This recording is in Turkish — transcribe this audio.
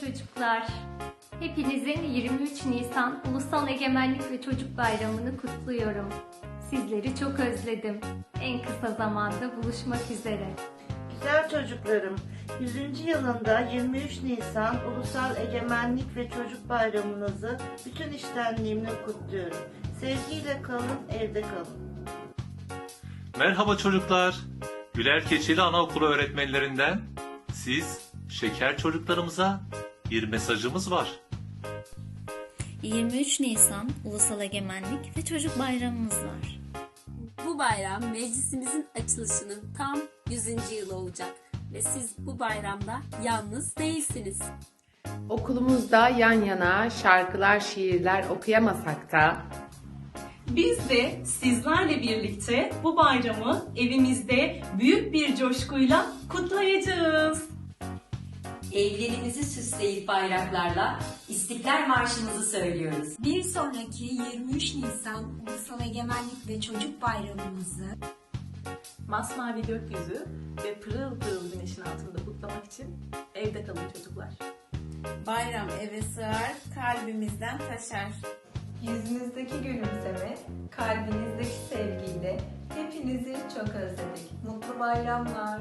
çocuklar. Hepinizin 23 Nisan Ulusal Egemenlik ve Çocuk Bayramı'nı kutluyorum. Sizleri çok özledim. En kısa zamanda buluşmak üzere. Güzel çocuklarım, 100. yılında 23 Nisan Ulusal Egemenlik ve Çocuk Bayramınızı bütün iştenliğimle kutluyorum. Sevgiyle kalın, evde kalın. Merhaba çocuklar. Güler Keçeli Anaokulu öğretmenlerinden siz şeker çocuklarımıza bir mesajımız var. 23 Nisan Ulusal Egemenlik ve Çocuk Bayramımız var. Bu bayram meclisimizin açılışının tam 100. yılı olacak ve siz bu bayramda yalnız değilsiniz. Okulumuzda yan yana şarkılar, şiirler okuyamasak da Biz de sizlerle birlikte bu bayramı evimizde büyük bir coşkuyla kutlayacağız. Evlerimizi süsleyip bayraklarla İstiklal Marşımızı söylüyoruz. Bir sonraki 23 Nisan Ulusal Egemenlik ve Çocuk Bayramımızı Masmavi gökyüzü ve pırıl pırıl güneşin altında kutlamak için evde kalın çocuklar. Bayram eve sığar, kalbimizden taşar. Yüzünüzdeki gülümseme, kalbinizdeki sevgiyle hepinizi çok özledik. Mutlu bayramlar.